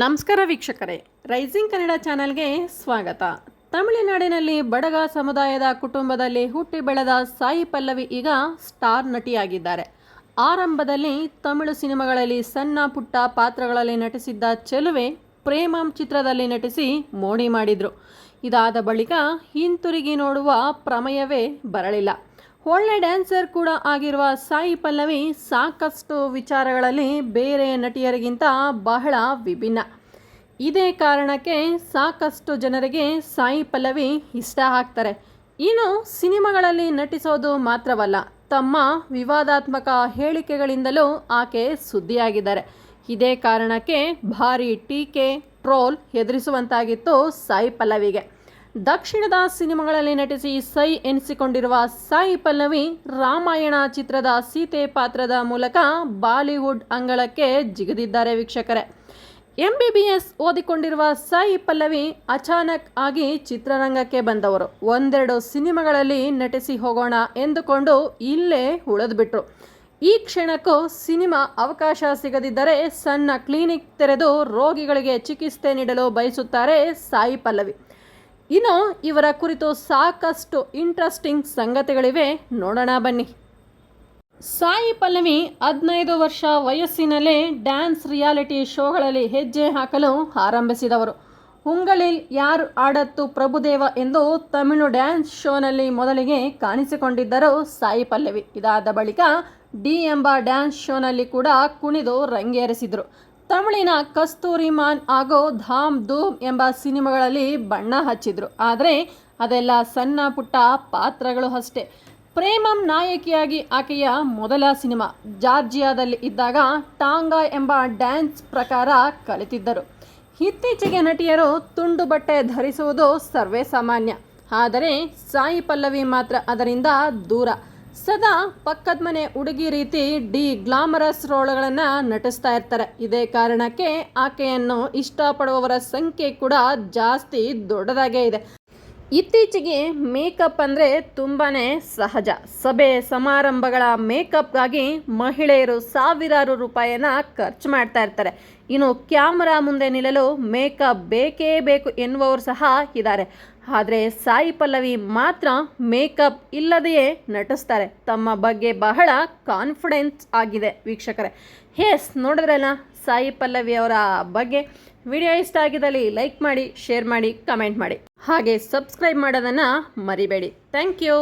ನಮಸ್ಕಾರ ವೀಕ್ಷಕರೇ. ರೈಸಿಂಗ್ ಕನ್ನಡ ಚಾನೆಲ್ಗೆ ಸ್ವಾಗತ. ತಮಿಳುನಾಡಿನಲ್ಲಿ ಬಡಗ ಸಮುದಾಯದ ಕುಟುಂಬದಲ್ಲಿ ಹುಟ್ಟಿ ಬೆಳೆದ ಸಾಯಿ ಪಲ್ಲವಿ ಈಗ ಸ್ಟಾರ್ ನಟಿಯಾಗಿದ್ದಾರೆ. ಆರಂಭದಲ್ಲಿ ತಮಿಳು ಸಿನಿಮಾಗಳಲ್ಲಿ ಸಣ್ಣ ಪುಟ್ಟ ಪಾತ್ರಗಳಲ್ಲಿ ನಟಿಸಿದ್ದ ಚೆಲುವೆ ಪ್ರೇಮಂ ಚಿತ್ರದಲ್ಲಿ ನಟಿಸಿ ಮೋಡಿ ಮಾಡಿದ್ರು. ಇದಾದ ಬಳಿಕ ಹಿಂತಿರುಗಿ ನೋಡುವ ಪ್ರಮೇಯವೇ ಬರಲಿಲ್ಲ. ಒಳ್ಳೆ ಡ್ಯಾನ್ಸರ್ ಕೂಡ ಆಗಿರುವ ಸಾಯಿ ಪಲ್ಲವಿ ಸಾಕಷ್ಟು ವಿಚಾರಗಳಲ್ಲಿ ಬೇರೆ ನಟಿಯರಿಗಿಂತ ಬಹಳ ವಿಭಿನ್ನ. ಇದೇ ಕಾರಣಕ್ಕೆ ಸಾಕಷ್ಟು ಜನರಿಗೆ ಸಾಯಿ ಪಲ್ಲವಿ ಇಷ್ಟ ಆಗ್ತಾರೆ. ಇನ್ನು ಸಿನಿಮಾಗಳಲ್ಲಿ ನಟಿಸೋದು ಮಾತ್ರವಲ್ಲ, ತಮ್ಮ ವಿವಾದಾತ್ಮಕ ಹೇಳಿಕೆಗಳಿಂದಲೂ ಆಕೆ ಸುದ್ದಿಯಾಗಿದ್ದಾರೆ. ಇದೇ ಕಾರಣಕ್ಕೆ ಭಾರಿ ಟೀಕೆ, ಟ್ರೋಲ್ ಎದುರಿಸುವಂತಾಗಿತ್ತು ಸಾಯಿ ಪಲ್ಲವಿಗೆ. ದಕ್ಷಿಣದ ಸಿನಿಮಾಗಳಲ್ಲಿ ನಟಿಸಿ ಸೈ ಎನಿಸಿಕೊಂಡಿರುವ ಸಾಯಿ ಪಲ್ಲವಿ, ರಾಮಾಯಣ ಚಿತ್ರದ ಸೀತೆ ಪಾತ್ರದ ಮೂಲಕ ಬಾಲಿವುಡ್ ಅಂಗಳಕ್ಕೆ ಜಿಗಿದಿದ್ದಾರೆ ವೀಕ್ಷಕರೇ. ಎಂ ಬಿ ಬಿ ಎಸ್ ಓದಿಕೊಂಡಿರುವ ಸಾಯಿ ಪಲ್ಲವಿ ಅಚಾನಕ್ ಆಗಿ ಚಿತ್ರರಂಗಕ್ಕೆ ಬಂದವರು. ಒಂದೆರಡು ಸಿನಿಮಾಗಳಲ್ಲಿ ನಟಿಸಿ ಹೋಗೋಣ ಎಂದುಕೊಂಡು ಇಲ್ಲೇ ಉಳಿದುಬಿಟ್ರು. ಈ ಕ್ಷಣಕ್ಕೂ ಸಿನಿಮಾ ಅವಕಾಶ ಸಿಗದಿದ್ದರೆ ಸಣ್ಣ ಕ್ಲಿನಿಕ್ ತೆರೆದು ರೋಗಿಗಳಿಗೆ ಚಿಕಿತ್ಸೆ ನೀಡಲು ಬಯಸುತ್ತಾರೆ ಸಾಯಿ ಪಲ್ಲವಿ. ಇನ್ನು ಇವರ ಕುರಿತು ಸಾಕಷ್ಟು ಇಂಟ್ರೆಸ್ಟಿಂಗ್ ಸಂಗತಿಗಳಿವೆ. ನೋಡೋಣ, ಬನ್ನಿ. ಸಾಯಿ ಪಲ್ಲವಿ ಹದಿನೈದು ವರ್ಷ ವಯಸ್ಸಿನಲ್ಲೇ ಡ್ಯಾನ್ಸ್ ರಿಯಾಲಿಟಿ ಶೋಗಳಲ್ಲಿ ಹೆಜ್ಜೆ ಹಾಕಲು ಆರಂಭಿಸಿದವರು. ಉಂಗಳಿಲ್ ಯಾರು ಆಡತ್ತು ಪ್ರಭುದೇವ ಎಂದು ತಮಿಳು ಡ್ಯಾನ್ಸ್ ಶೋನಲ್ಲಿ ಮೊದಲಿಗೆ ಕಾಣಿಸಿಕೊಂಡಿದ್ದರು ಸಾಯಿ ಪಲ್ಲವಿ. ಇದಾದ ಬಳಿಕ ಡಿ ಎಂಬ ಡ್ಯಾನ್ಸ್ ಶೋನಲ್ಲಿ ಕೂಡ ಕುಣಿದು ರಂಗೇರಿಸಿದರು. ತಮಿಳಿನ ಕಸ್ತೂರಿ ಮಾನ್ ಹಾಗೂ ಧಾಮ್ ಧೂಮ್ ಎಂಬ ಸಿನಿಮಾಗಳಲ್ಲಿ ಬಣ್ಣ ಹಚ್ಚಿದ್ರು. ಆದರೆ ಅದೆಲ್ಲ ಸಣ್ಣ ಪುಟ್ಟ ಪಾತ್ರಗಳು ಅಷ್ಟೇ. ಪ್ರೇಮಂ ನಾಯಕಿಯಾಗಿ ಆಕೆಯ ಮೊದಲ ಸಿನಿಮಾ, ಜಾರ್ಜಿಯಾದಲ್ಲಿ ಇದ್ದಾಗ ಟಾಂಗಾ ಎಂಬ ಡ್ಯಾನ್ಸ್ ಪ್ರಕಾರ ಕಲಿತಿದ್ದರು. ಇತ್ತೀಚೆಗೆ ನಟಿಯರು ತುಂಡು ಬಟ್ಟೆ ಧರಿಸುವುದು ಸರ್ವೇ ಸಾಮಾನ್ಯ. ಆದರೆ ಸಾಯಿ ಪಲ್ಲವಿ ಮಾತ್ರ ಅದರಿಂದ ದೂರ. ಸದಾ ಪಕ್ಕದ ಮನೆ ಹುಡುಗಿ ರೀತಿ ಡಿ ಗ್ಲಾಮರಸ್ ರೋಲ್ಗಳನ್ನು ನಟಿಸ್ತಾ ಇರ್ತಾರೆ. ಇದೇ ಕಾರಣಕ್ಕೆ ಆಕೆಯನ್ನು ಇಷ್ಟಪಡುವವರ ಸಂಖ್ಯೆ ಕೂಡ ಜಾಸ್ತಿ ದೊಡ್ಡದಾಗೇ ಇದೆ. ಇತ್ತೀಚೆಗೆ ಮೇಕಪ್ ಅಂದರೆ ತುಂಬಾ ಸಹಜ. ಸಭೆ, ಸಮಾರಂಭಗಳ ಮೇಕಪ್ಗಾಗಿ ಮಹಿಳೆಯರು ಸಾವಿರಾರು ರೂಪಾಯಿಯನ್ನು ಖರ್ಚು ಮಾಡ್ತಾ ಇರ್ತಾರೆ. ಇನ್ನು ಕ್ಯಾಮರಾ ಮುಂದೆ ನಿಲ್ಲಲು ಮೇಕಪ್ ಬೇಕೇ ಬೇಕು ಎನ್ನುವವರು ಸಹ ಇದ್ದಾರೆ. ಆದರೆ ಸಾಯಿ ಪಲ್ಲವಿ ಮಾತ್ರ ಮೇಕಪ್ ಇಲ್ಲದೆಯೇ ನಟಿಸ್ತಾರೆ. ತಮ್ಮ ಬಗ್ಗೆ ಬಹಳ ಕಾನ್ಫಿಡೆನ್ಸ್ ಆಗಿದೆ ವೀಕ್ಷಕರೇ. ಎಸ್ ನೋಡಿದ್ರಲ್ಲ ಸಾಯಿ ಪಲ್ಲವಿ ಅವರ ಬಗ್ಗೆ? ವಿಡಿಯೋ ಇಷ್ಟ ಆಗಿದ್ದಲ್ಲಿ ಲೈಕ್ ಮಾಡಿ ಶೇರ್ ಮಾಡಿ ಕಮೆಂಟ್ ಮಾಡಿ. ಹಾಗೆ ಸಬ್ಸ್ಕ್ರೈಬ್ ಮಾಡೋದನ್ನು ಮರಿಬೇಡಿ. Thank you